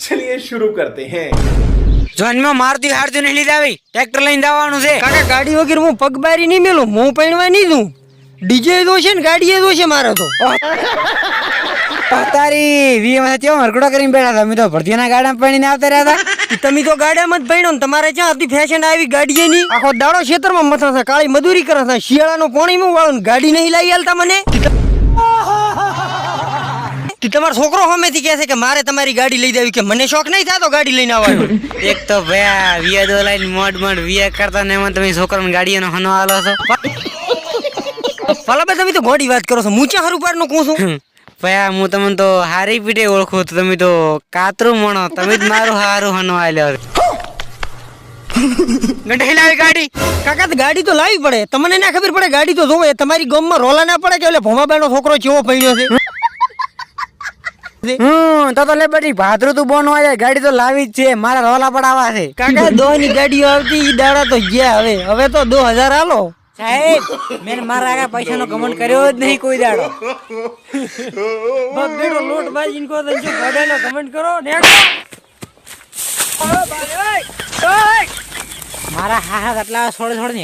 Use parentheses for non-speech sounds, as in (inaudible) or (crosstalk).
चलिए शुरू करते हैं જોનમાં મારતી હારતી નહીં લીધા આવી ટ્રેક્ટર લઈને જવાનું છે કાકા ગાડી વગર હું પગ બારી નહીં મેલું હું પૈણવા નહીં દઉં ડીજે દોશે ને ગાડીએ દોશે મારે તો તારી વી માં કેવો હરકડો કરીને બેઠા હતા અમે તો ભરતીના ગાડા પડીને આવતા રહ્યા હતા તમે તો ગાડામાં જ પૈણો ને તમારે ક્યાં હતી ફેશન આવી ગાડીએ ની આખો દાડો ખેતરમાં મથા છે કાળી મજૂરી કરે છે શિયાળાનો પાણી માં વાળો ને ગાડી નહીં લાવી આલતા મને કે તમારો છોકરો સામેથી કહે છે કે મારે તમારી ગાડી લઈ દેવી કે મને શોખ નહીં થતો ગાડી લઈને આવવાનો. (laughs) એક તો ભયા વિયા દો લઈને મોડ મોડ વિયા કરતા ને એમાં તમે છોકરાને ગાડીઓનો હનો આલો છો. ભલા તમે તો ગોડી વાત કરો છો. મૂચા હરું નું કહું છું? ભયા હું તમને તો હારી પીટે ઓળખું તો તમે તો કાતરું મણો. તમે જ મારું હારું હનો આલ્યો (laughs) લાવી ગાડી. કાકા તો ગાડી તો લાવી પડે. તમને ના ખબર પડે ગાડી તો જોવે. તમારી ગામમાં રોલા ના પડે કે ઓલે ભોમાબાનો છોકરો કેવો પડ્યો છે? હમ તો તો લે બધી ભાદરું તું બોન હોય ગાડી તો લાવી જ છે મારા રોલા પડાવા છે. કાકા દો ની ગાડીઓ આવતી ઈ દાડા તો ગયા હવે. હવે તો દો હજાર આલો. સાહેબ મેં મારા આગળ પૈસાનો કમેન્ટ કર્યો જ નહીં કોઈ દાડો. બેટો લોટ ભાઈ ઇનકો તો જો ગાડાનો કમેન્ટ કરો ને મારા હા હા આટલા છોડ છોડ ને